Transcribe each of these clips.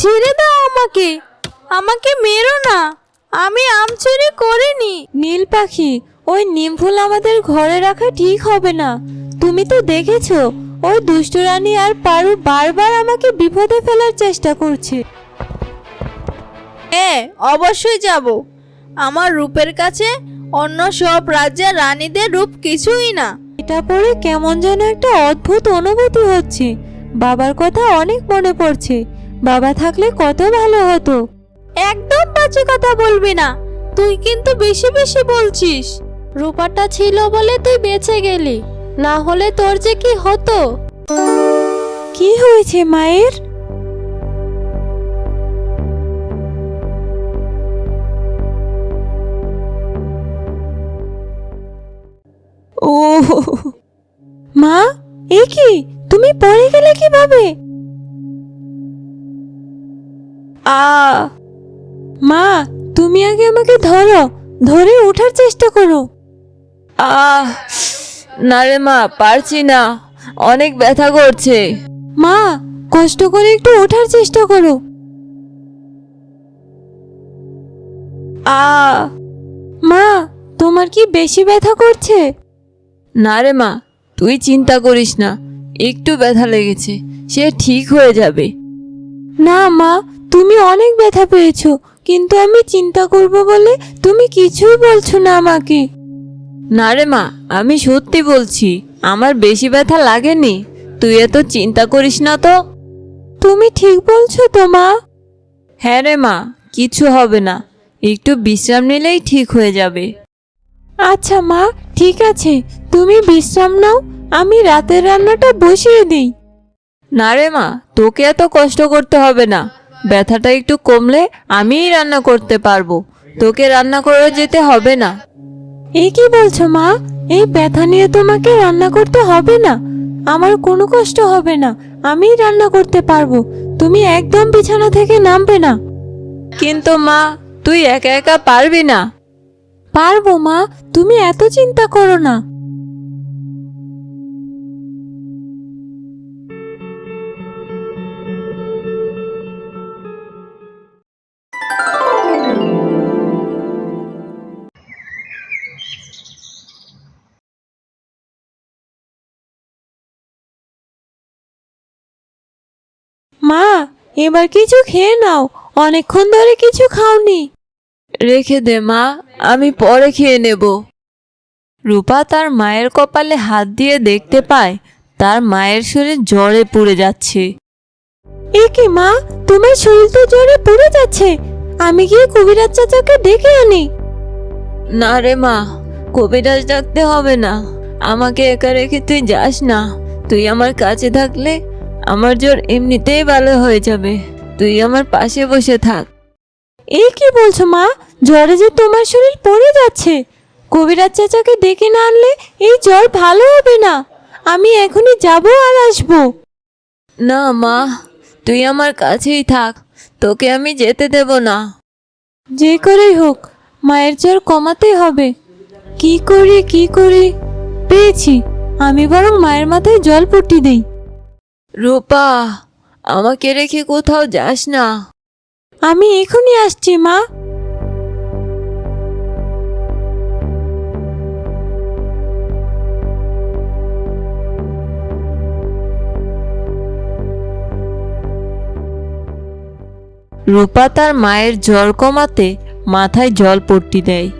ছেড়ে দাও আমাকে। আমাকে মেরো না। আমি আম চুরি করিনি। নীল পাখি ওই নিম ফুল আমাদের ঘরে রাখা ঠিক হবে না। তুমি তো দেখেছ ওই দুষ্ট রানী আর পারু বারবার আমাকে বিপদে ফেলার চেষ্টা করছে। হ্যাঁ অবশ্যই যাব। আমার রূপের কাছে অন্য সব রাজ্যের রানীদের রূপ কিছুই না। এটা পরে কেমন যেন একটা অদ্ভুত অনুভূতি হচ্ছে। বাবার কথা অনেক মনে পড়ছে। বাবা থাকলে কত ভালো হতো। একদম বাজে কথা বলবি না। তুই কিন্তু বেশি বেশি বলছিস। রূপাটা ছিল বলে তুই বেঁচে গেলি। না হলে তোর যে কি হতো? কি হয়েছে মায়ের? ও, মা, এ কি? তুমি পড়ে গেলে কীভাবে? আ মা তুমি আগে আমাকে ধরো ধরে ওঠার চেষ্টা করো। আহ না রে মা পারছি না। অনেক ব্যথা করছে। মা কষ্ট করে একটু ওঠার চেষ্টা করো। আ মা তোমার কি বেশি ব্যথা করছে? না রে মা তুই চিন্তা করিস না। একটু ব্যথা লেগেছে সে ঠিক হয়ে যাবে। না মা তুমি অনেক ব্যথা পেয়েছ কিন্তু আমি চিন্তা করব বলে তুমি কিছুই বলছো না আমাকে। না রে মা আমি সত্যি বলছি আমার বেশি ব্যথা লাগেনি। তুই এত চিন্তা করিস না তো। তুমি ঠিক বলছো তো মা। হ্যাঁ রে মা কিছু হবে না একটু বিশ্রাম নিলেই ঠিক হয়ে যাবে। আচ্ছা মা ঠিক আছে তুমি বিশ্রাম নাও আমি রাতের রান্নাটা বসিয়ে দিই। না রে মা তোকে এত কষ্ট করতে হবে না ব্যথাটা একটু কমলে আমিই রান্না করতে পারব। তোকে রান্না করে যেতে হবে না। এই কি বলছো মা? এই ব্যথা নিয়ে তোমাকে রান্না করতে হবে না? আমার কোনো কষ্ট হবে না। আমিই রান্না করতে পারব। তুমি একদম বিছানা থেকে নামবে না। কিন্তু মা তুই একা একা পারবি না। পারব মা। তুমি এত চিন্তা করো না। এবার কিছু খেয়ে নাও। অনেকক্ষণ ধরে কিছু খাওনি। রেখে দে, মা। আমি পরে খেয়ে নেব। রূপা তার মায়ের কপালে হাত দিয়ে দেখতে পায়, তার মায়ের শরীর জ্বরে পুড়ে যাচ্ছে। এ কি, মা? তোমার শরীর তো জ্বরে পুড়ে যাচ্ছে। আমি গিয়ে কবিরাজ চাচাকে ডেকে আনি। না রে, মা। কবিরাজ ডাকতে হবে না। আমাকে একা রেখে তুই যাস না। তুই আমার কাছে থাকলে আমার জ্বর এমনিতেই ভালো হয়ে যাবে। তুই আমার পাশে বসে থাক। এই কি বলছো মা? জ্বরে যে তোমার শরীর পড়ে যাচ্ছে। কবিরাজ চাচাকে ডেকে না আনলে এই জ্বর ভালো হবে না। আমি এখনই যাব আর আসব। না মা তুই আমার কাছেই থাক। তোকে আমি যেতে দেব না। যে করেই হোক মায়ের জ্বর কমাতে হবে। কি করি কি করি? পেয়েছি। আমি বরং মায়ের মাথায় জল পট্টি দেই। রূপা আমাকে রেখে কোথাও যাস না। আমি এখনই আসছি মা। রূপা তার মায়ের জ্বর কমাতে মাথায় জল পট্টি দেয়।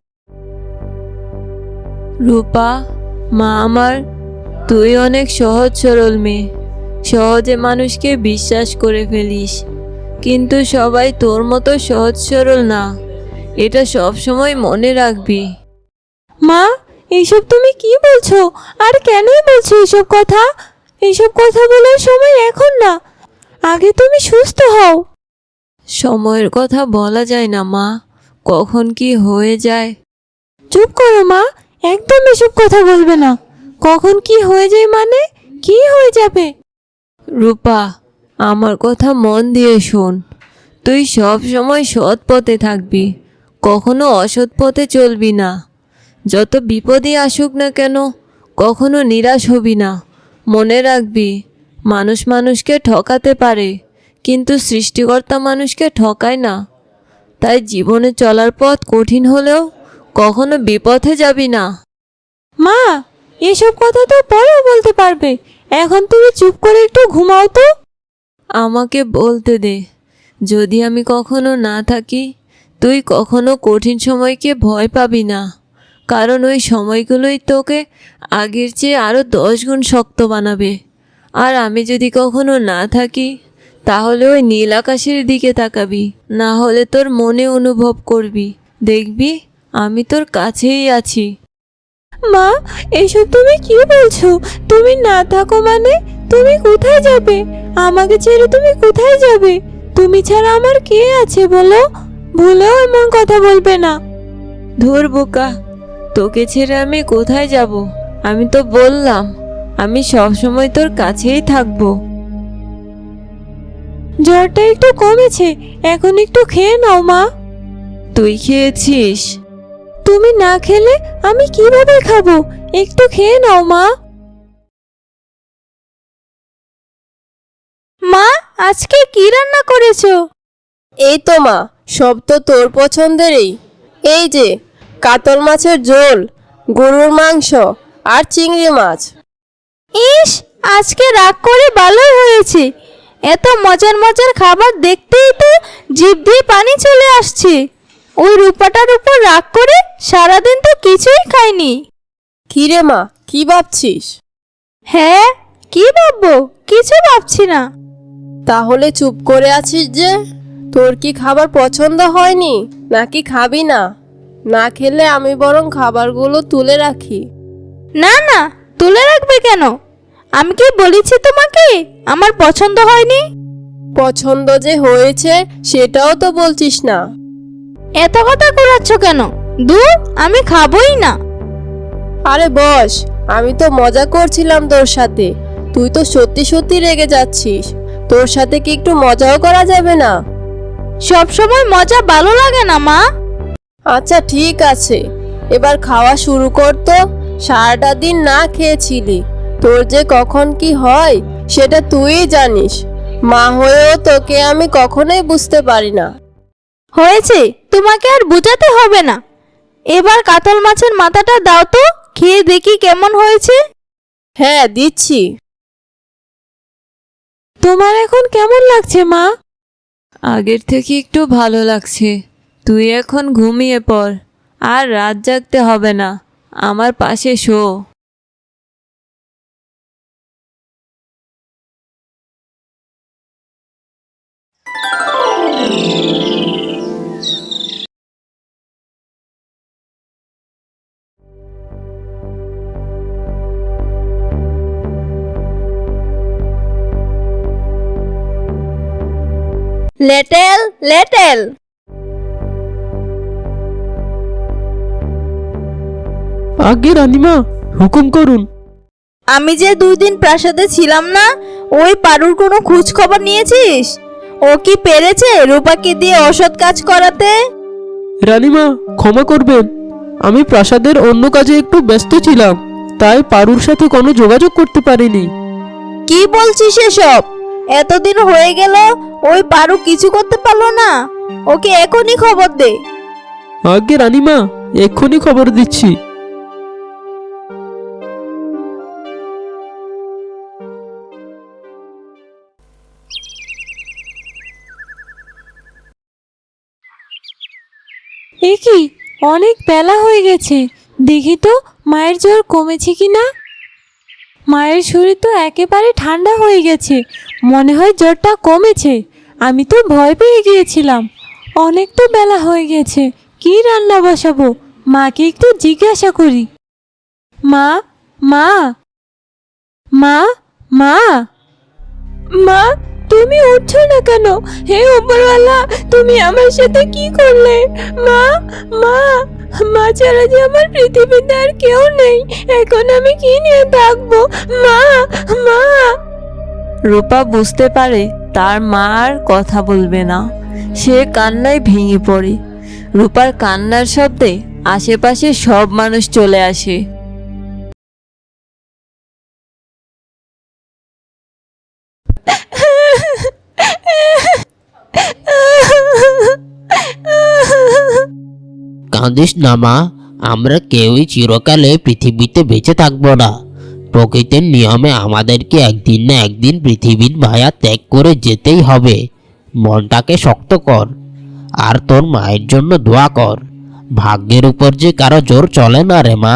রূপা মা আমার তুই অনেক সহজ সরল মেয়ে। সহজে মানুষকে বিশ্বাস করে ফেলিস। কিন্তু সবাই তোর মতো সহজ সরল না। এটা সব সময় মনে রাখবি। মা এইসব তুমি কি বলছো? আর কেনই বলছো এইসব কথা? এইসব কথা বলার সময় এখন না। আগে তুমি সুস্থ হও। সময়ের কথা বলা যায় না মা। কখন কি হয়ে যায়? চুপ করো মা। একদম এসব কথা বলবে না। কখন কি হয়ে যায় মানে? কি হয়ে যাবে? রূপা, আমার কথা মন দিয়ে শোন। তুই সব সময় সৎ পথে থাকবি, কখনো অসৎ পথে চলবি না। যত বিপদই আসুক না কেন, কখনো নিরাশ হবি না। মনে রাখবি, মানুষ মানুষকে ঠকাতে পারে, কিন্তু সৃষ্টিকর্তা মানুষকে ঠকায় না। তাই জীবনে চলার পথ কঠিন হলেও কখনো বিপথে যাবি না। মা, এসব কথা তো পরেও বলতে পারবে। এখন তুমি চুপ করে একটু ঘুমাও তো। আমাকে বলতে দে, যদি আমি কখনো না থাকি, তুই কখনো কঠিন সময়কে ভয় পাবি না। কারণ ওই সময়গুলোই তোকে আগের চেয়ে আরও দশ গুণ শক্ত বানাবে। আর আমি যদি কখনো না থাকি, তাহলে ওই নীল আকাশের দিকে তাকাবি। না হলে তোর মনে অনুভব করবি। দেখবি, আমি তোর কাছেই আছি। মা, এসব তুমি কি বলছো? তুমি না থাকো মানে? তুমি কোথায় যাবে? আমাকে ছেড়ে তুমি কোথায় যাবে? তুমি ছাড়া আমার কে আছে বলো? ভুলেও এমন কথা বলবে না। ধুর বোকা, তোকে ছেড়ে আমি কোথায় যাব? আমি তো বললাম, আমি সবসময় তোর কাছেই থাকব। জ্বরটা একটু কমেছে, এখন একটু খেয়ে নাও মা। তুই খেয়েছিস? তুমি না খেলে আমি কীভাবে খাব? একটু খেয়ে নাও মা। মা আজকে কি রান্না করেছ? এই তো মা সব তো তোর পছন্দেরই। এই যে কাতল মাছের ঝোল গরুর মাংস আর চিংড়ি মাছ। ইস আজকে রাগ করে ভালোই হয়েছে। এত মজার মজার খাবার দেখতেই তো জিভ দিয়ে পানি চলে আসছে। ওই রূপাটার উপর রাগ করে সারাদিন তো কিছুই খাইনি। কিরে মা কি ভাবছিস? হ্যাঁ কি ভাববো? কিছু ভাবছি না। তাহলে চুপ করে আছিস যে? তোর কি খাবার পছন্দ হয়নি? নাকি খাবি না? না খেলে আমি বরং খাবারগুলো তুলে রাখি। না না তুলে রাখবে কেন? আমি কি বলেছি তোমাকে? আমার পছন্দ হয়নি? পছন্দ যে হয়েছে সেটাও তো বলছিস না। এত কথা করাচ্ছ কেন? দু আমি খাবই না। আরে বস আমি তো মজা করছিলাম তোর সাথে। তুই তো সত্যি সত্যি রেগে যাচ্ছিস। তোর সাথে কি একটু মজাও করা যাবে না? সব সময় মজা ভালো লাগে না মা। আচ্ছা ঠিক আছে। এবার খাওয়া শুরু কর তো। সারাটা দিন না খেয়েছিলি। তোর যে কখন কি হয় সেটা তুই জানিস। মা হয়েও তোকে আমি কখনোই বুঝতে পারি না। হয়েছে? তোমাকে আর বোঝাতে হবে না। এবার কাতল মাছের মাথাটা দাও তো খেয়ে দেখি কেমন হয়েছে। হ্যাঁ দিচ্ছি। তোমার এখন কেমন লাগছে মা? আগের থেকে একটু ভালো লাগছে। তুই এখন ঘুমিয়ে পড় আর রাত জাগতে হবে না। আমার পাশে শো। লেটেল লেটেল আগে রানিমা হুকুম করুন। আমি যে দুই দিন প্রাসাদে ছিলাম না ওই পারুর কোনো খোঁজ খবর নিয়েছিস? ও কি পেরেছে রূপাকে দিয়ে অসৎ কাজ করাতে? রানিমা ক্ষমা করবেন। আমি প্রাসাদের অন্য কাজে একটু ব্যস্ত ছিলাম তাই পারুর সাথে কোনো যোগাযোগ করতে পারিনি। কি বলছিস এসব? এতদিন হয়ে গেল ওই পারু কিছু করতে পারল না। ওকে এখনই খবর দে। আগে রানিমা এক্ষুনি খবর দিচ্ছি। এ কি অনেক বেলা হয়ে গেছে। দেখি তো মায়ের জ্বর কমেছে কি না মায়ের শরীর তো একেবারে ঠান্ডা হয়ে গেছে। মনে হয় জ্বরটা কমেছে। আমি তো ভয় পেয়ে গিয়েছিলাম। অনেক তো বেলা হয়ে গেছে। কি রান্না বসাবো? মাকে একটু জিজ্ঞাসা করি। মা মা মা মা মা, তুমি উঠছো না কেন? হে উপরওয়ালা, তুমি আমার সাথে কি করলে? মা মা মা ছাড়া যে আমার পৃথিবীতে আর কেউ নেই। এখন আমি কি নিয়ে থাকব? মা মা। রূপা বুঝতে পারে তার মা আর কথা বলবে না। সে কান্নায় ভেঙে পড়ে। রূপার কান্নার শব্দে আশেপাশে সব মানুষ চলে আসে। কাঁদিস না মা আমরা কেউই চিরকালে পৃথিবীতে বেঁচে থাকব না। প্রকৃতির নিয়মে আমাদেরকে একদিন না একদিন পৃথিবীর মায়া ত্যাগ করে যেতেই হবে। মনটাকে শক্ত কর, আর তোর মায়ের জন্য দোয়া কর। ভাগ্যের উপর যে কারও জোর চলে না রে মা।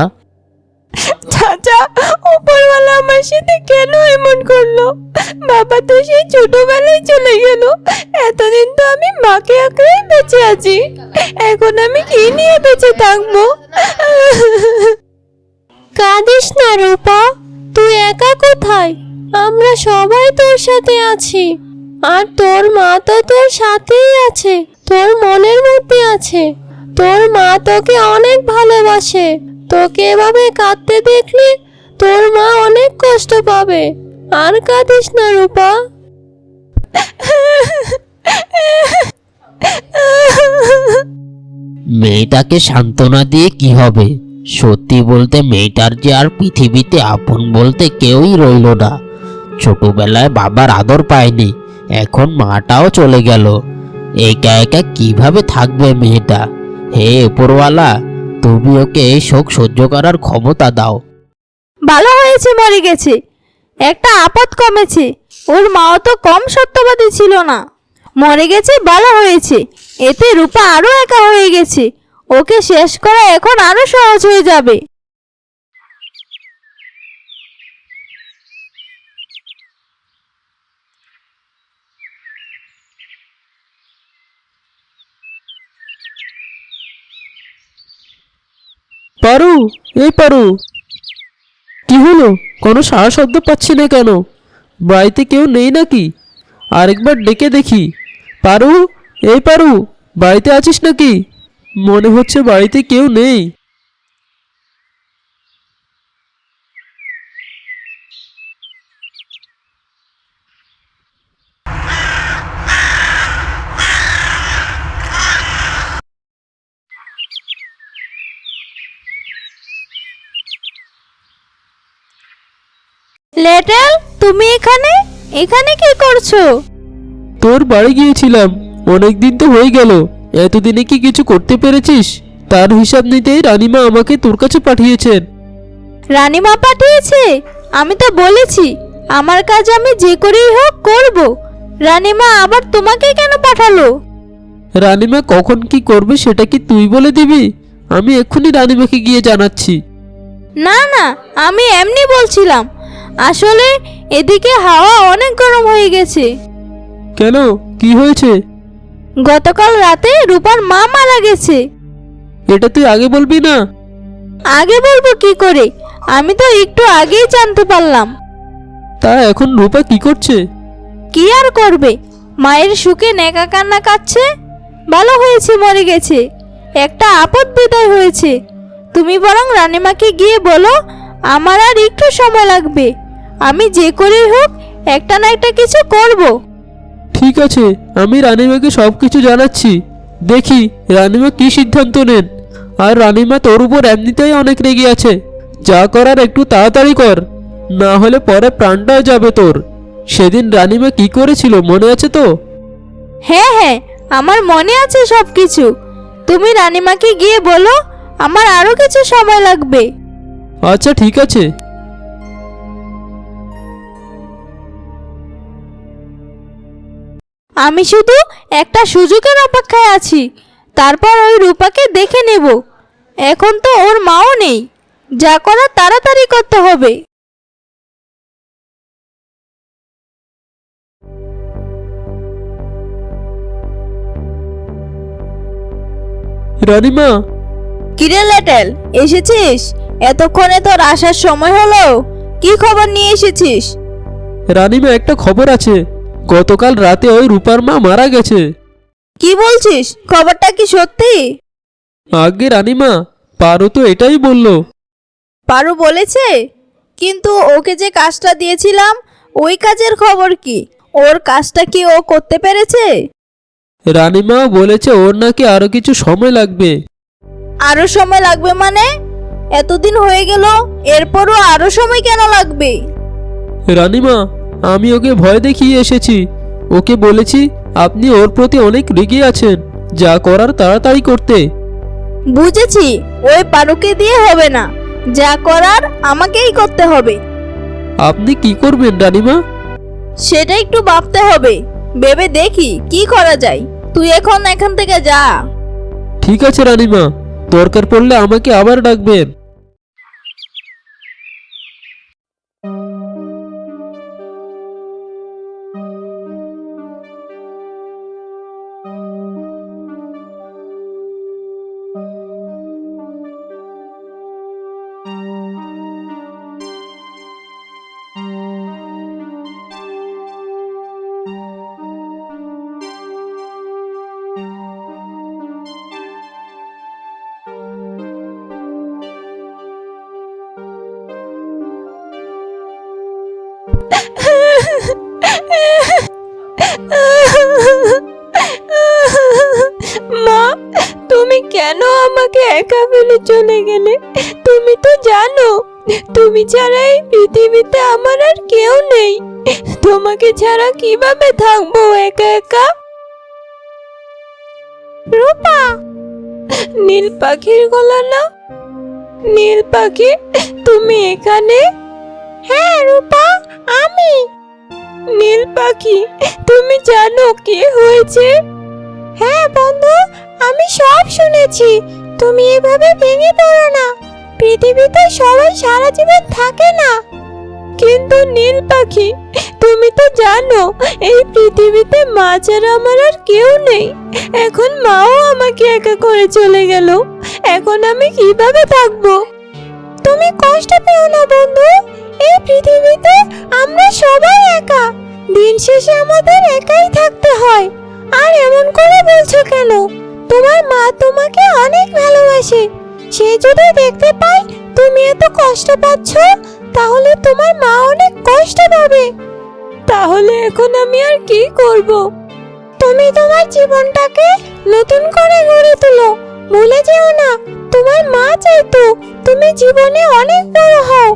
চাচা উপরওয়ালা আমার সাথে কেন এমন করল? বাবা তো সেই ছোটবেলায় চলে গেল। এতদিন তো আমি মাকে বেঁচে আছি। এখন আমি কি নিয়ে বেঁচে থাকব? কাঁদিস না রূপা, তুই একা কোথায়? আমরা সবাই তোর সাথে আছি। আর তোর মা তো তোর সাথেই আছে। তোর মনের মধ্যে আছে। তোর মা তোকে অনেক ভালোবাসে। তোকে এভাবে কাঁদতে দেখলে তোর মা অনেক কষ্ট পাবে। আর কাঁদিস না, রূপা। মেয়েটাকে সান্ত্বনা দিয়ে কি হবে? সত্যি বলতে মেয়েটার যে আর পৃথিবীতে আপন বলতে কেউই রইল না। ছোটবেলায় বাবার আদর পায়নি, এখন মাটাও চলে গেল। একা একা কীভাবে থাকবে মেয়েটা? হে উপরওয়ালা, তুমি ওকে এই শোক সহ্য করার ক্ষমতা দাও। ভালো হয়েছে, মরে গেছে। একটা আপদ কমেছে। ওর মাও তো কম সত্যবাদী ছিল না। মরে গেছে, ভালো হয়েছে। এতে রূপা আরও একা হয়ে গেছে। ওকে শেষ করা এখন আরও সহজ হয়ে যাবে। পারু, এই পারু। কি হলো? কোনো সারা শব্দ পাচ্ছি না কেন? বাড়িতে কেউ নেই নাকি? আরেকবার ডেকে দেখি। পারু? এই পারু, বাড়িতে আছিস নাকি? মনে হচ্ছে বাড়িতে কেউ নেই। লেটেল তুমি এখানে? এখানে কি করছ? তোর বাড়ি গিয়েছিলাম। অনেক দিন তো হয়ে গেল। এতদিনে কি কিছু করতে পেরেছিস? তার হিসাব নিতেই রানীমা আমাকে তোর কাছে পাঠিয়েছেন। রানীমা পাঠিয়েছে? আমি তো বলেছি আমার কাজ আমি যে করেই হোক করব। রানীমা আবার তোমাকে কেন পাঠালো? রানীমা কখন কি করবে সেটা কি তুই বলে দিবি? আমি এক্ষুনি রানীমাকে গিয়ে জানাচ্ছি। না না আমি এমনি বলছিলাম। আসলে এদিকে হাওয়া অনেক গরম হয়ে গেছে। কেন? কি হয়েছে? গতকাল রাতে রূপার মা মারা গেছে। এটা তুই আগে বলবি না? আগে বলব কি করে? আমি তো একটু আগেই জানতে পারলাম। তা এখন রূপা কি করছে? কি আর করবে? মায়ের সুখে নেকা কান্না কাচ্ছে ভালো হয়েছে মরে গেছে। একটা আপদ বিদায় হয়েছে। তুমি বরং রানীমাকে গিয়ে বলো আমার আর একটু সময় লাগবে। আমি যে করেই হোক একটা না একটা কিছু করব। ঠিক আছে আমি রানীমাকে সব কিছু জানাচ্ছি। দেখি রানীমা কি সিদ্ধান্ত নেন। আর রানীমা তোর উপর এমনিতেই অনেক রেগে আছে। যা করার একটু তাড়াতাড়ি কর না হলে পরে প্রাণটাও যাবে তোর। সেদিন রানীমা কি করেছিল মনে আছে তো? হ্যাঁ হ্যাঁ আমার মনে আছে সব কিছু তুমি রানীমাকে গিয়ে বলো আমার আরও কিছু সময় লাগবে। আচ্ছা ঠিক আছে। আমি শুধু একটা সুযোগের অপেক্ষায় আছি। তারপর ওই রূপাকে দেখে নেব। এখন তো ওর মাও নেই। যা করার তাড়াতাড়ি করতে হবে। রানীমা। কিরে লেটেল এসেছিস? এতক্ষণে তোর আসার সময় হলো। কি খবর নিয়ে এসেছিস? রানীমা একটা খবর আছে। গতকাল রাতে ওই রূপার মা মারা গেছে। কি বলছিস? খবরটা কি সত্যি? আগে রানীমা পারো তো এটাই বলল। পারু বলেছে কিন্তু ওকে যে কাজটা দিয়েছিলাম ওই কাজের খবর কি? ওর কাজটা কি ও করতে পেরেছে? রানীমা বলেছে ওর নাকি আরও কিছু সময় লাগবে। আরও সময় লাগবে মানে? এতদিন হয়ে গেল এরপরও আরও সময় কেন লাগবে? রানীমা আমি ওকে ভয় দেখিয়ে এসেছি। ওকে বলেছি আপনি ওর প্রতি অনেক রেগে আছেন। যা করার তাড়াতাড়ি করতে। বুঝেছি ওই পারুকে দিয়ে হবে না। যা করার আমাকেই করতে হবে। আপনি কি করবেন রানিমা? সেটা একটু ভাবতে হবে। ভেবে দেখি কি করা যায়। তুই এখন এখান থেকে যা। ঠিক আছে রানিমা। দরকার পড়লে আমাকে আবার ডাকবেন। একা ফেলে চলে গেলে? তুমি তো জানো, তুমি ছাড়া এই পৃথিবীতে আমার আর কেউ নেই। তোমাকে ছাড়া কীভাবে থাকব একা একা? রূপা, নীল পাখির গলা না? নীল পাখি, তুমি এখানে? হ্যাঁ রূপা, আমি। নীল পাখি, তুমি জানো কি হয়েছে? হ্যাঁ বন্ধু, আমি সব শুনেছি। তুমি এভাবে ভেঙে পড়ো না। পৃথিবীতে সবাই সারা জীবন থাকে না। কিন্তু নীল পাখি, তুমি তো জানো, এই পৃথিবীতে মা ছাড়া আমার আর কেউ নেই। এখন মাও আমাকে একা করে চলে গেল। এখন আমি কীভাবে থাকব? তুমি কষ্ট পেও না, বন্ধু। এই পৃথিবীতে আমরা সবাই একা। দিন শেষে আমাদের একাই থাকতে হয়। আর এমন করে বলছো কেন? তোমার মা তোমাকে অনেক ভালোবাসে। সে যদি দেখতে পায় তুমি এত কষ্ট পাচ্ছ, তাহলে তোমার মা অনেক কষ্ট পাবে। তাহলে এখন আমি আর কি করব? তুমি তোমার জীবনটাকে নতুন করে গড়ে তোলো। ভুলে যেও না, তোমার মা চাইতো তুমি জীবনে অনেক বড় হও,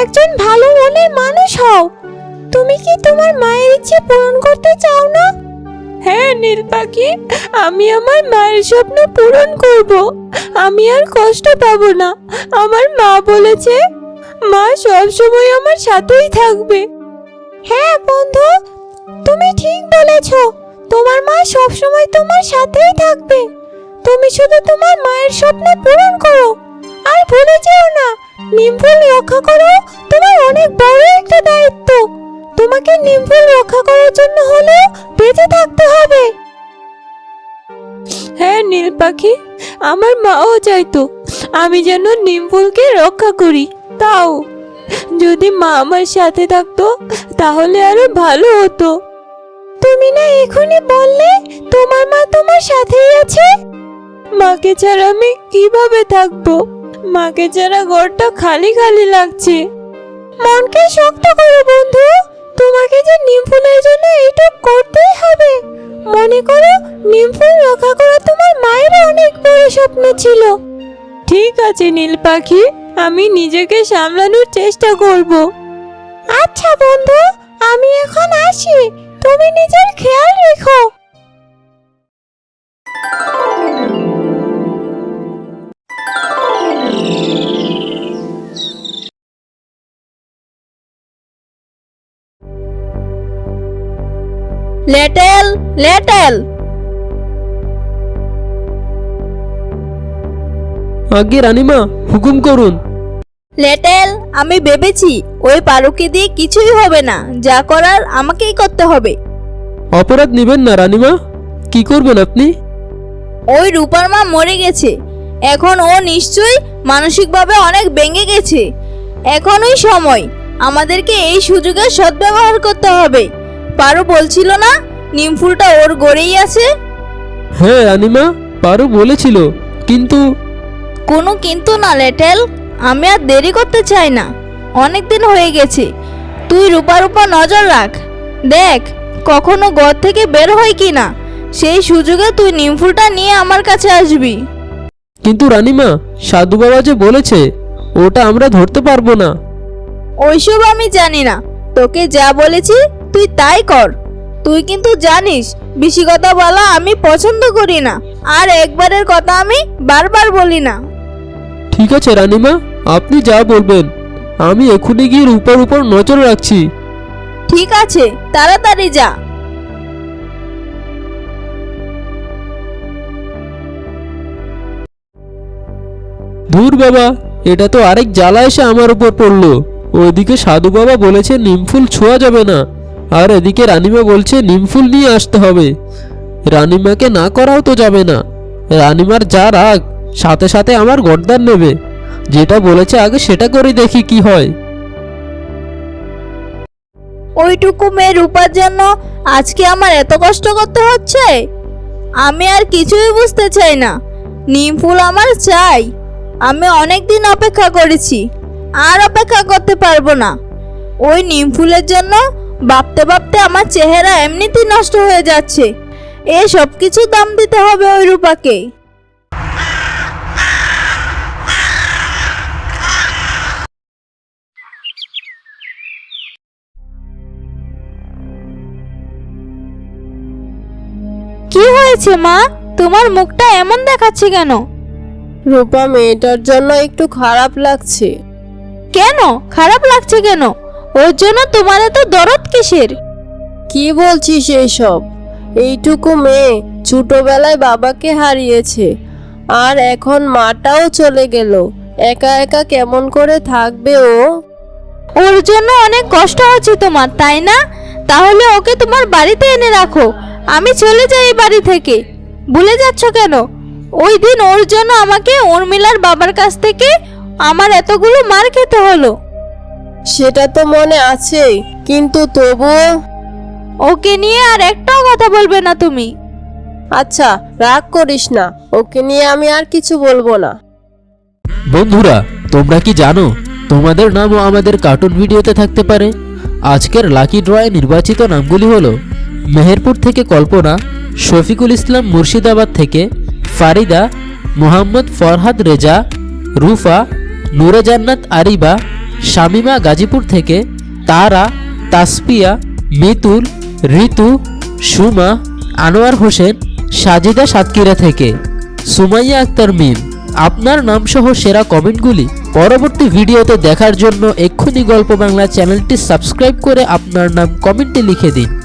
একজন ভালো মনের মানুষ হও। তুমি কি তোমার মায়ের ইচ্ছে পূরণ করতে চাও না? হ্যাঁ নীল পাখি, আমি আমার মায়ের স্বপ্ন পূরণ করব। আমি আর কষ্ট পাবো না। আমার মা বলেছে, মা সব সময় আমার সাথেই থাকবে। হ্যাঁ বন্ধু, তুমি ঠিক বলেছ। তোমার মা সব সময় তোমার সাথেই থাকবে। তুমি শুধু তোমার মায়ের স্বপ্ন পূরণ করো। আর ভুলে যেও না নিমফুল রক্ষা করো তোমার অনেক বড় একটা দায়িত্ব। তোমাকে নিমফুল রক্ষা করার জন্য হলেও বেঁচে থাকতে হবে। হ্যাঁ নীল পাখি আমার মাও চাইতো আমি যেন নিমফুলকে রক্ষা করি। তাও যদি মা আমার সাথে থাকতো তাহলে আরও ভালো হতো। তুমি না এখনই বললে তোমার মা তোমার সাথেই আছে? মাকে ছাড়া আমি কীভাবে থাকব? মাকে ছাড়া ঘরটা খালি খালি লাগছে। মনকে শক্ত করো বন্ধু। তোমাকে যে নিমফুলের জন্য এইটুক করতেই হবে। মনে করো নিমফুল রক্ষা করা তোমার মায়ের অনেক বড় স্বপ্ন ছিল। ঠিক আছে, নীল পাখি, আমি নিজেকে সামলানোর চেষ্টা করব। আচ্ছা বন্ধু, আমি এখন আসি। তুমি নিজের খেয়াল রেখো। লেটেল লেটেল। আগে রানিমা হুকুম করুন। লেটেল আমি ভেবেছি ওই পারুকে দিয়ে কিছুই হবে না যা করার আমাকেই করতে হবে। অপরাধ নেবেন না রানিমা। কি করবেন আপনি? ওই রূপার মা মরে গেছে। এখন ও নিশ্চয়ই মানসিকভাবে অনেক ভেঙে গেছে। এখন ওই সময়। আমাদেরকে এই সুযোগের সদ্ব্যবহার করতে হবে। পারু বলছিল না? নিমফুলটা ওর গড়েই আছে? হ্যাঁ রানিমা পারু বলেছিল কিন্তু কোনো কিন্তু না লেটেল। আমি আর দেরি করতে চাই না। অনেক দিন হয়ে গেছে। তুই রূপার উপর নজর রাখ। দেখ কখনো ঘর থেকে বের হয় কি না? সেই সুযোগে তুই নিমফুলটা নিয়ে আমার কাছে আসবি। কিন্তু রানিমা সাধু বাবা যে বলেছে ওটা আমরা ধরতে পারব না। ওইসব আমি জানি না। তোকে যা বলেছি তুই তাই কর। তুই কিন্তু জানিস বেশি কথা বলা আমি পছন্দ করি না আর একবারের কথা আমি বারবার বলি না। ঠিক আছে রানিমা আপনি যা বলবেন আমি এখনই গিয়ে রূপার উপর নজর রাখছি। ঠিক আছে তাড়াতাড়ি যা। ধুর বাবা এটা তো আরেক জ্বালা এসে আমার উপর পড়ল। ওইদিকে সাধু বাবা বলেছে নিমফুল ছোঁয়া যাবে না। আর এদিকে রানিমা বলছে নিমফুল নিয়ে আসতে হবে। রানিমাকে না করাও তো যাবে না। রানিমার যা রাগ, সাথে সাথে আমার গর্দান নেবে। যেটা বলেছে আগে সেটা করে দেখি কি হয়। ওইটুকু মেয়ে রূপার জন্য আজকে আমার এত কষ্ট করতে হচ্ছে? আমি আর কিছুই বুঝতে চাই না। নিম ফুল আমার চাই। আমি অনেক দিন অপেক্ষা করেছি। আর অপেক্ষা করতে পারব না। ওই নিম ফুলের জন্য ভাবতে ভাবতে আমার চেহারা এমনিতেই নষ্ট হয়ে যাচ্ছে। এ সব কিছু দাম দিতে হবে ওই রূপাকে। কি হয়েছে মা? তোমার মুখটা এমন দেখাচ্ছে কেন? রূপা মেয়েটার জন্য একটু খারাপ লাগছে। কেন? খারাপ লাগছে কেন? ওর জন্য তোমার এত দরদ কিসের? কি বলছিস এইসব? এইটুকু মেয়ে ছোটবেলায় বাবাকে হারিয়েছে আর এখন মাটাও চলে গেল। একা একা কেমন করে থাকবে ও? ওর জন্য অনেক কষ্ট হচ্ছে তোমার তাই না? তাহলে ওকে তোমার বাড়িতে এনে রাখো। আমি চলে যাই এই বাড়ি থেকে। ভুলে যাচ্ছ কেন? ওই দিন ওর জন্য আমাকে উর্মিলার বাবার কাছ থেকে আমার এতগুলো মার খেতে হলো। সেটা তো মনে আছেই কিন্তু তবুও ওকে নিয়ে আর একটাও কথা বলবে না তুমি। আচ্ছা রাগ করিস না ওকে নিয়ে আমি আর কিছু বলব না। বন্ধুরা তোমরা কি জানো তোমাদের নামও আমাদের কার্টুন ভিডিওতে থাকতে পারে? আজকের লাকি ড্রয়ে নির্বাচিত নামগুলি হলো মেহেরপুর থেকে কল্পনা শফিকুল ইসলাম মুর্শিদাবাদ থেকে ফারিদা মোহাম্মদ ফরহাদ রেজা রুফা নুরে জান্নাত আরিবা শামিমা গাজীপুর থেকে তারা, তাসপিয়া, মিতুল, ঋতু, সুমা, আনোয়ার হোসেন, সাজিদা সাতকিরা থেকে। সুমাইয়া আক্তার মিম। আপনার নামসহ সেরা কমেন্টগুলি পরবর্তী ভিডিওতে দেখার জন্য এক্ষুনি গল্প বাংলা চ্যানেলটি সাবস্ক্রাইব করে আপনার নাম কমেন্টে লিখে দিন।